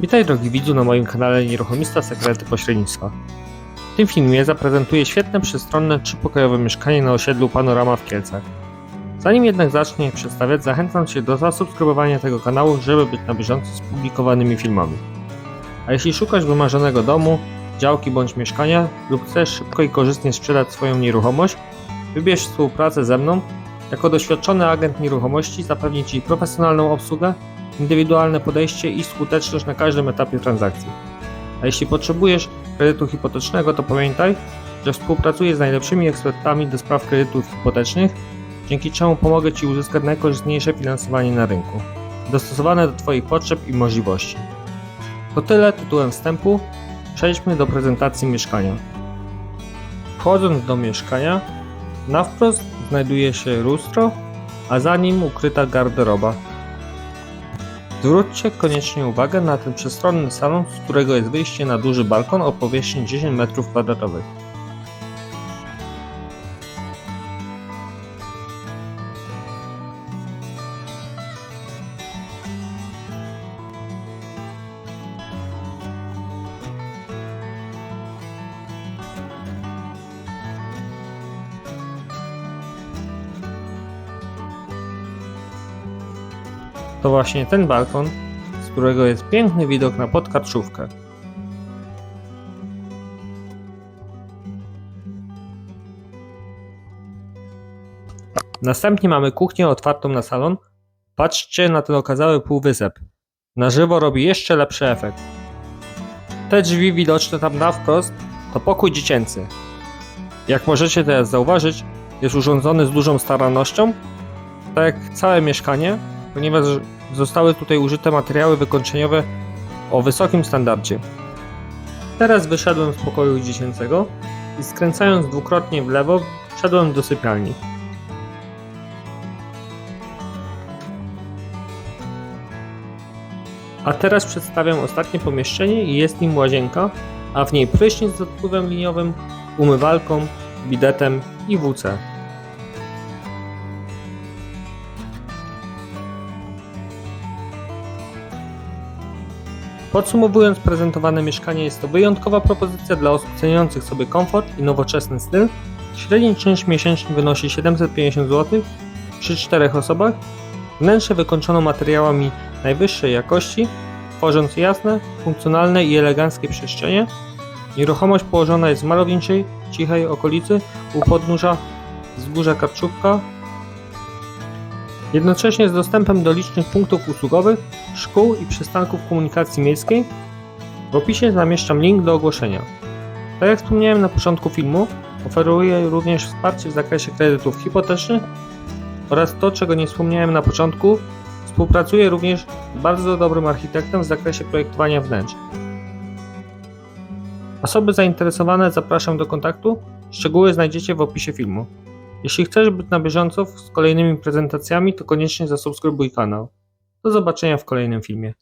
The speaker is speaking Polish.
Witaj drogi widzu na moim kanale Nieruchomista Sekrety Pośrednictwa. W tym filmie zaprezentuję świetne przestronne trzypokojowe mieszkanie na osiedlu Panorama w Kielcach. Zanim jednak zacznę je przedstawiać, zachęcam Cię do zasubskrybowania tego kanału, żeby być na bieżąco z publikowanymi filmami. A jeśli szukasz wymarzonego domu, działki bądź mieszkania lub chcesz szybko i korzystnie sprzedać swoją nieruchomość, wybierz współpracę ze mną. Jako doświadczony agent nieruchomości zapewni Ci profesjonalną obsługę indywidualne podejście i skuteczność na każdym etapie transakcji. A jeśli potrzebujesz kredytu hipotecznego, to pamiętaj, że współpracuję z najlepszymi ekspertami do spraw kredytów hipotecznych, dzięki czemu pomogę Ci uzyskać najkorzystniejsze finansowanie na rynku, dostosowane do Twoich potrzeb i możliwości. To tyle tytułem wstępu. Przejdźmy do prezentacji mieszkania. Wchodząc do mieszkania, na wprost znajduje się lustro, a za nim ukryta garderoba. Zwróćcie koniecznie uwagę na ten przestronny salon, z którego jest wyjście na duży balkon o powierzchni 10 m2. To właśnie ten balkon, z którego jest piękny widok na podkarczówkę. Następnie mamy kuchnię otwartą na salon. Patrzcie na ten okazały półwysep. Na żywo robi jeszcze lepszy efekt. Te drzwi widoczne tam na wprost to pokój dziecięcy. Jak możecie teraz zauważyć, jest urządzony z dużą starannością, tak jak całe mieszkanie, ponieważ zostały tutaj użyte materiały wykończeniowe o wysokim standardzie. Teraz wyszedłem z pokoju dziecięcego i skręcając dwukrotnie w lewo, wszedłem do sypialni. A teraz przedstawiam ostatnie pomieszczenie i jest nim łazienka, a w niej prysznic z odpływem liniowym, umywalką, bidetem i WC. Podsumowując, prezentowane mieszkanie jest to wyjątkowa propozycja dla osób ceniących sobie komfort i nowoczesny styl. Średni czynsz miesięczny wynosi 750 zł przy czterech osobach. Wnętrze wykończono materiałami najwyższej jakości, tworząc jasne, funkcjonalne i eleganckie przestrzenie. Nieruchomość położona jest w malowniczej, cichej okolicy u podnóża wzgórza Karczówka, jednocześnie z dostępem do licznych punktów usługowych, szkół i przystanków komunikacji miejskiej. W opisie zamieszczam link do ogłoszenia. Tak jak wspomniałem na początku filmu, oferuję również wsparcie w zakresie kredytów hipotecznych oraz to, czego nie wspomniałem na początku, współpracuję również z bardzo dobrym architektem w zakresie projektowania wnętrz. Osoby zainteresowane zapraszam do kontaktu. Szczegóły znajdziecie w opisie filmu. Jeśli chcesz być na bieżąco z kolejnymi prezentacjami, to koniecznie zasubskrybuj kanał. Do zobaczenia w kolejnym filmie.